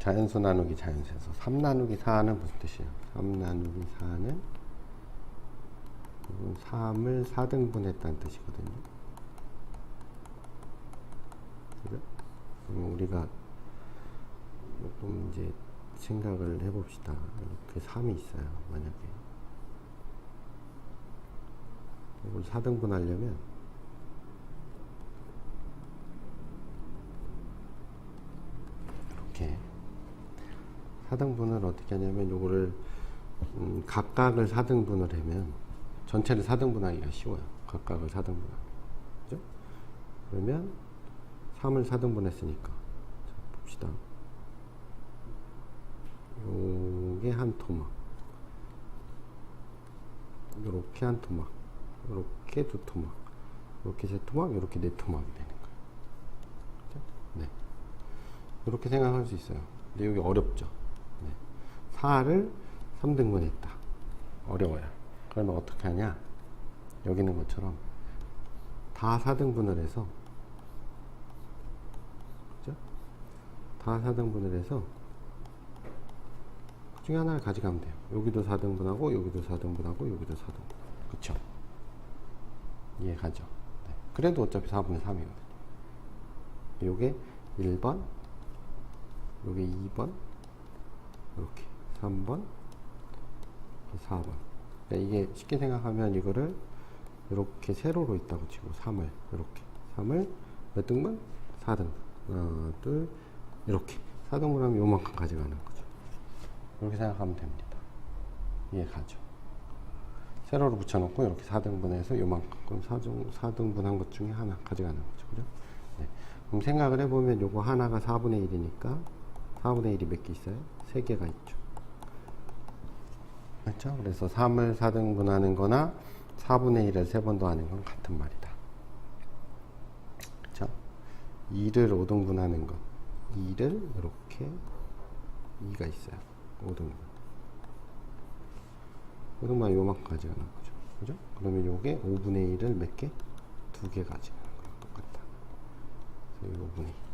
자연수 나누기 자연수에서 3 나누기 4는 무슨 뜻이에요? 3 나누기 4는 3을 4등분했다는 뜻이거든요. 그럼 우리가 조금 이제 생각을 해봅시다. 이렇게 3이 있어요. 만약에 이걸 4등분 하려면 이렇게 4등분을 어떻게 하냐면 요거를 음, 각각을 4등분을 하면 전체를 4등분하기가 쉬워요. 각각을 4등분하기. 그죠? 그러면 3을 4등분 했으니까 자, 봅시다. 요게 한 토막. 요렇게 한 토막. 요렇게 두 토막. 요렇게 세 토막, 요렇게 네 토막이 되는 거예요. 그죠? 네. 이렇게 생각할 수 있어요. 근데 여기 어렵죠. 네. 4를 3등분 했다. 어려워요. 그러면 어떻게 하냐? 여기 있는 것처럼 다 4등분을 해서 그죠? 다 4등분을 해서 그 중에 하나를 가져가면 돼요. 여기도 4등분하고 여기도 4등분하고 여기도 4등분. 그쵸? 이해 가죠? 네. 그래도 어차피 4분의 3이거든요. 요게 1번, 요게 2번, 이렇게 3번, 4번. 그러니까 이게 쉽게 생각하면 이거를 이렇게 세로로 있다고 치고 3을 이렇게 3을 몇 등분? 4등분. 하나, 둘, 이렇게 4등분 하면 요만큼 가져가는 거죠. 이렇게 생각하면 됩니다. 이해 가죠? 세로로 붙여놓고 이렇게 4등분해서 요만큼 4등, 4등분한 것 중에 하나 가져가는 거죠. 그죠? 네. 그럼 생각을 해보면 요거 하나가 4분의 1이니까 4분의 1이 몇 개 있어요? 3개가 있죠. 그렇죠? 그래서 3을 4등분하는 거나 4분의 1을 3번 더하는 건 같은 말이다. 그렇죠? 2를 5등분하는 건 2를 이렇게 2가 있어요. 5등분. 5등분 요만큼 가져가는 거죠. 그죠? 그러면 요게 5분의 1을 몇 개? 두 개 가져가는 거랑 똑같다. 그래서 5분의 2.